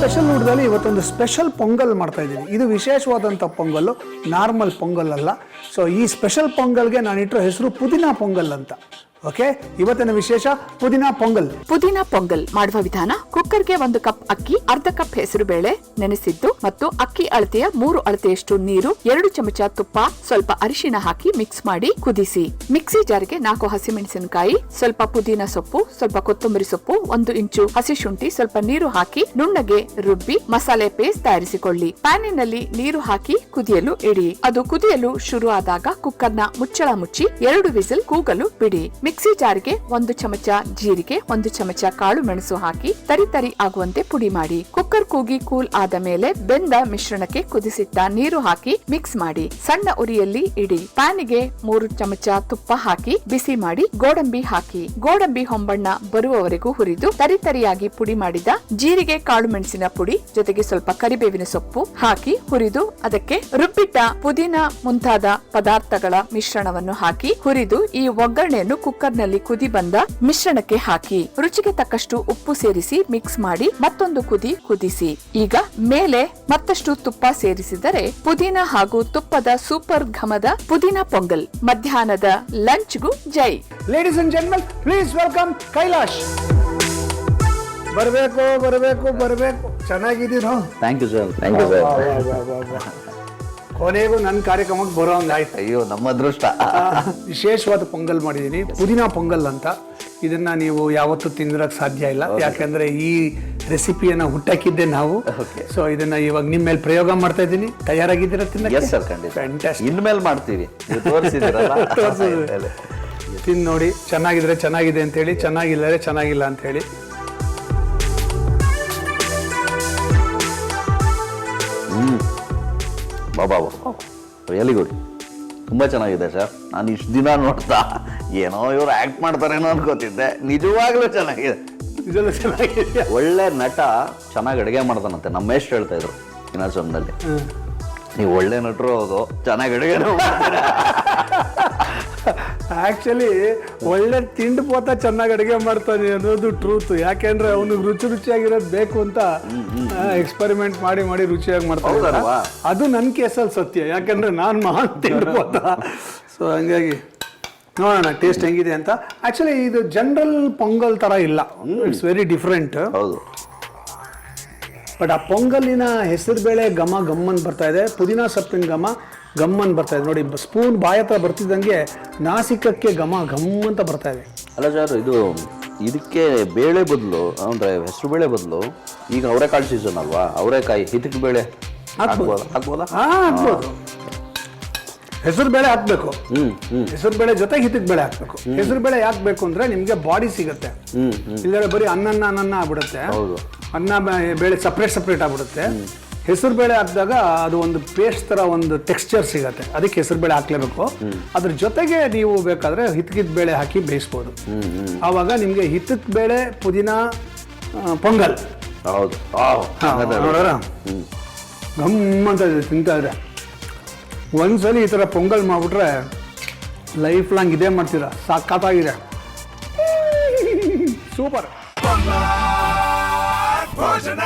Special ಊಟದಲ್ಲಿ ಇವತ್ತೊಂದು special pongal ಮಾಡ್ತಾ ಇದ್ದೀನಿ. ಇದು ವಿಶೇಷವಾದಂಥ ಪೊಂಗಲ್ಲು ನಾರ್ಮಲ್ ಪೊಂಗಲ್ ಅಲ್ಲ. ಸೊ ಈ ಸ್ಪೆಷಲ್ ಪೊಂಗಲ್ಗೆ ನಾನು ಇಟ್ಟಿರೋ ಹೆಸರು ಪುದೀನಾ ಪೊಂಗಲ್ ಅಂತ. ಓಕೆ ಇವತ್ತಿನ ವಿಶೇಷ ಪುದೀನಾ ಪೊಂಗಲ್. ಪುದೀನ ಪೊಂಗಲ್ ಮಾಡುವ ವಿಧಾನ ಕುಕ್ಕರ್ಗೆ ಒಂದು ಕಪ್ ಅಕ್ಕಿ, ಅರ್ಧ ಕಪ್ ಹೆಸರು ಬೇಳೆ ನೆನೆಸಿದ್ದು ಮತ್ತು ಅಕ್ಕಿ ಅಳತೆಯ ಮೂರು ಅಳತೆಯಷ್ಟು ನೀರು, ಎರಡು ಚಮಚ ತುಪ್ಪ, ಸ್ವಲ್ಪ ಅರಿಶಿಣ ಹಾಕಿ ಮಿಕ್ಸ್ ಮಾಡಿ ಕುದಿಸಿ. ಮಿಕ್ಸಿ ಜಾರಿಗೆ ನಾಲ್ಕು ಹಸಿಮೆಣಸಿನಕಾಯಿ, ಸ್ವಲ್ಪ ಪುದೀನ ಸೊಪ್ಪು, ಸ್ವಲ್ಪ ಕೊತ್ತಂಬರಿ ಸೊಪ್ಪು, ಒಂದು ಇಂಚು ಹಸಿ ಶುಂಠಿ, ಸ್ವಲ್ಪ ನೀರು ಹಾಕಿ ನುಣ್ಣಗೆ ರುಬ್ಬಿ ಮಸಾಲೆ ಪೇಸ್ಟ್ ತಯಾರಿಸಿಕೊಳ್ಳಿ. ಪ್ಯಾನಿನಲ್ಲಿ ನೀರು ಹಾಕಿ ಕುದಿಯಲು ಇಡಿ. ಅದು ಕುದಿಯಲು ಶುರು ಆದಾಗ ಕುಕ್ಕರ್ನ ಮುಚ್ಚಳ ಮುಚ್ಚಿ ಎರಡು ವಿಸಿಲ್ ಕೂಗಲು ಬಿಡಿ. ಮಿಕ್ಸಿ ಜಾರಿಗೆ ಒಂದು ಚಮಚ ಜೀರಿಗೆ, ಒಂದು ಚಮಚ ಕಾಳು ಮೆಣಸು ಹಾಕಿ ತರಿ ತರಿ ಆಗುವಂತೆ ಪುಡಿ ಮಾಡಿ. ಕುಕ್ಕರ್ ಕೂಗಿ ಕೂಲ್ ಆದ ಮೇಲೆ ಬೆಂದ ಮಿಶ್ರಣಕ್ಕೆ ಕುದಿಸಿಟ್ಟ ನೀರು ಹಾಕಿ ಮಿಕ್ಸ್ ಮಾಡಿ. ಸಣ್ಣ ಉರಿಯಲ್ಲಿ ಇಡಿ. ಪ್ಯಾನಿಗೆ ಮೂರು ಚಮಚ ತುಪ್ಪ ಹಾಕಿ ಬಿಸಿ ಮಾಡಿ ಗೋಡಂಬಿ ಹಾಕಿ. ಗೋಡಂಬಿ ಹೊಂಬಣ್ಣ ಬರುವವರೆಗೂ ಹುರಿದು ತರಿ ತರಿಯಾಗಿ ಪುಡಿ ಮಾಡಿದ ಜೀರಿಗೆ ಕಾಳು ಮೆಣಸಿನ ಪುಡಿ, ಜೊತೆಗೆ ಸ್ವಲ್ಪ ಕರಿಬೇವಿನ ಸೊಪ್ಪು ಹಾಕಿ ಹುರಿದು ಅದಕ್ಕೆ ರುಬ್ಬಿಟ್ಟ ಪುದೀನ ಮುಂತಾದ ಪದಾರ್ಥಗಳ ಮಿಶ್ರಣವನ್ನು ಹಾಕಿ ಹುರಿದು ಈ ಒಗ್ಗರಣೆಯನ್ನು ಕುಕ್ಕರ್ನಲ್ಲಿ ಕುದಿ ಬಂದ ಮಿಶ್ರಣಕ್ಕೆ ಹಾಕಿ. ರುಚಿಗೆ ತಕ್ಕಷ್ಟು ಉಪ್ಪು ಸೇರಿಸಿ ಮಿಕ್ಸ್ ಮಾಡಿ ಮತ್ತೊಂದು ಕುದಿ ಕುದಿಸಿ. ಈಗ ಮೇಲೆ ಮತ್ತಷ್ಟು ತುಪ್ಪ ಸೇರಿಸಿದರೆ ಪುದೀನ ಹಾಗೂ ತುಪ್ಪದ ಸೂಪರ್ ಘಮದ ಪುದೀನ ಪೊಂಗಲ್. ಮಧ್ಯಾಹ್ನದ ಲಂಚ್ಗೂ ಜೈ. Ladies and gentleman please welcome Kailash ಬರಬೇಕು ಬರಬೇಕು ಬರಬೇಕು. ಚೆನ್ನಾಗಿದ್ದೀನೋ? Thank you sir thank you sir ಕೊನೆಗೂ ನನ್ನ ಕಾರ್ಯಕ್ರಮಕ್ಕೆ ಬರೋ ಆಯ್ತು. ಅಯ್ಯೋ ನಮ್ಮ ಅದೃಷ್ಟ. ವಿಶೇಷವಾದ ಪೊಂಗಲ್ ಮಾಡಿದ್ದೀನಿ ಪುದೀನ ಪೊಂಗಲ್ ಅಂತ. ಇದನ್ನ ನೀವು ಯಾವತ್ತೂ ತಿಂದಿರಕ್ಕೆ ಸಾಧ್ಯ ಇಲ್ಲ. ಯಾಕಂದ್ರೆ ಈ ರೆಸಿಪಿಯನ್ನ ಹುಟ್ಟಾಕಿದ್ದೆ ನಾವು. ಸೊ ಇದನ್ನ ಇವಾಗ ನಿಮ್ಮ ಮೇಲೆ ಪ್ರಯೋಗ ಮಾಡ್ತಾ ಇದ್ದೀನಿ. ತಯಾರಾಗಿದ್ದೀರ ಎಸ್ ಸರ್ ಖಂಡಿತ. ಇನ್ಮೇಲೆ ಮಾಡ್ತೀವಿ. ತಿಂದು ನೋಡಿ ಚೆನ್ನಾಗಿದ್ರೆ ಚೆನ್ನಾಗಿದೆ ಅಂತ ಹೇಳಿ ಚೆನ್ನಾಗಿಲ್ಲ ಚೆನ್ನಾಗಿಲ್ಲ ಅಂತ ಹೇಳಿ. ಬಾಬಾ ರಿಯಲಿ ಗುಡ್. ತುಂಬ ಚೆನ್ನಾಗಿದೆ ಸರ್. ನಾನು ಇಷ್ಟು ದಿನ ನೋಡ್ತಾ ಏನೋ ಇವ್ರು ಆ್ಯಕ್ಟ್ ಮಾಡ್ತಾರೇನೋ ಅನ್ಕೋತಿದ್ದೆ. ನಿಜವಾಗ್ಲೂ ಚೆನ್ನಾಗಿದೆ. ನಿಜವಾಗ್ಲೂ ಚೆನ್ನಾಗಿದೆ. ಒಳ್ಳೆ ನಟ ಚೆನ್ನಾಗಿ ಅಡುಗೆ ಮಾಡ್ತಾನಂತೆ ನಮ್ಮ ಎಷ್ಟು ಹೇಳ್ತಾ ಇದ್ರು ಇನ್ನೊಂದಲ್ಲಿ ನೀವು ಒಳ್ಳೆ ನಟರು ಹೌದು. ಚೆನ್ನಾಗಿ ಅಡುಗೆನೂ ಆಕ್ಚುಲಿ ಒಳ್ಳೆ ತಿಂಡಿ ಪೋತ ಚೆನ್ನಾಗಿ ಅಡುಗೆ ಮಾಡ್ತಾನೆ ಅನ್ನೋದು ಟ್ರೂತ್ ಯಾಕೆಂದ್ರೆ ಅವನಿಗೆ ರುಚಿ ರುಚಿಯಾಗಿರೋದು ಬೇಕು ಅಂತ ಎಕ್ಸ್ಪೆರಿಮೆಂಟ್ ಮಾಡಿ ಮಾಡಿ ರುಚಿಯಾಗಿ ಮಾಡ್ತಾನೆ? ಅದು ನನ್ನ ಕೇಸಲ್ಲಿ ಸತ್ಯ. ಯಾಕಂದ್ರೆ ನಾನು ಮಹಾನ್ ತಿಂಡು ಪೋತ. ಸೊ ಹಂಗಾಗಿ ನೋಡೋಣ ಟೇಸ್ಟ್ ಹೆಂಗಿದೆ ಅಂತ. ಆಕ್ಚುಲಿ ಇದು ಜನರಲ್ ಪೊಂಗಲ್ ತರ ಇಲ್ಲ. ಇಟ್ಸ್ ವೆರಿ ಡಿಫ್ರೆಂಟ್ ಹೌದು. ಬಟ್ ಆ ಪೊಂಗಲಿನ ಹೆಸರು ಬೇಳೆ ಘಮ ಗಮ್ಮನ್ ಬರ್ತಾ ಇದೆ. ಪುದೀನ ಸೊಪ್ಪಿನ ಘಮ ಗಮ್ಮನ್ ಬರ್ತಾ ಇದೆ. ನೋಡಿ ಸ್ಪೂನ್ ಬಾಯ ಹತ್ರ ಬರ್ತಿದ್ದಂಗೆ ನಾಸಿಕಕ್ಕೆ ಘಮ ಘಮ್ ಅಂತ ಬರ್ತಾ ಇದೆ. ಅಲ್ಲ ಸರ್ ಇದು ಇದಕ್ಕೆ ಬೇಳೆ ಬದಲು ಅಂದರೆ ಹೆಸರು ಬೇಳೆ ಬದಲು ಈಗ ಅವರೆಕಾಳು ಸೀಸನ್ ಅಲ್ವಾ? ಅವರೆಕಾಯಿ ಹಿತಕ್ಕೆ ಬೇಳೆ ಹಾಕ್ಬೋದು. ಹಾಕ್ಬೋದಾ? ಹೆಸರು ಬೇಳೆ ಹಾಕ್ಬೇಕು. ಹೆಸರು ಬೇಳೆ ಜೊತೆಗೆ ಹಿತಕ್ ಬೇಳೆ ಹಾಕ್ಬೇಕು. ಹೆಸರು ಬೇಳೆ ಯಾಕೆ ಬೇಕು ಅಂದ್ರೆ ನಿಮ್ಗೆ ಬಾಡಿ ಸಿಗುತ್ತೆ. ಇಲ್ಲದ್ರೆ ಬರೀ ಅನ್ನ ಅನ್ನನ್ನ ಆಗ್ಬಿಡುತ್ತೆ. ಹೌದು. ಅನ್ನ ಬೇಳೆ ಸಪ್ರೇಟ್ ಸಪ್ರೇಟ್ ಆಗ್ಬಿಡುತ್ತೆ. ಹೆಸರು ಬೇಳೆ ಹಾಕಿದಾಗ ಅದು ಒಂದು ಪೇಸ್ಟ್ ತರ ಒಂದು ಟೆಕ್ಸ್ಚರ್ ಸಿಗತ್ತೆ. ಅದಕ್ಕೆ ಹೆಸರು ಬೇಳೆ ಹಾಕ್ಲೇಬೇಕು. ಅದ್ರ ಜೊತೆಗೆ ನೀವು ಬೇಕಾದ್ರೆ ಹಿತ್ಕಿದ ಬೇಳೆ ಹಾಕಿ ಬೇಯಿಸ್ಬೋದು. ಆವಾಗ ನಿಮಗೆ ಹಿತ್ತಕ್ ಬೇಳೆ ಪುದೀನ ಪೊಂಗಲ್. ಹೌದು. ಹ್ಞೂ ಗಮ್ಮಂತ ಇದೆ ತಿಂತಾ ಇದ್ರೆ ಒಂದ್ಸಲಿ ಈ ಥರ ಪೊಂಗಲ್ ಮಾಡ್ಬಿಟ್ರೆ ಲೈಫ್ ಲಾಂಗ್ ಇದೇ ಮಾಡ್ತೀರಾ? ಸಾಕಾಗಿದೆ ಸೂಪರ್. ಭೋಜನ!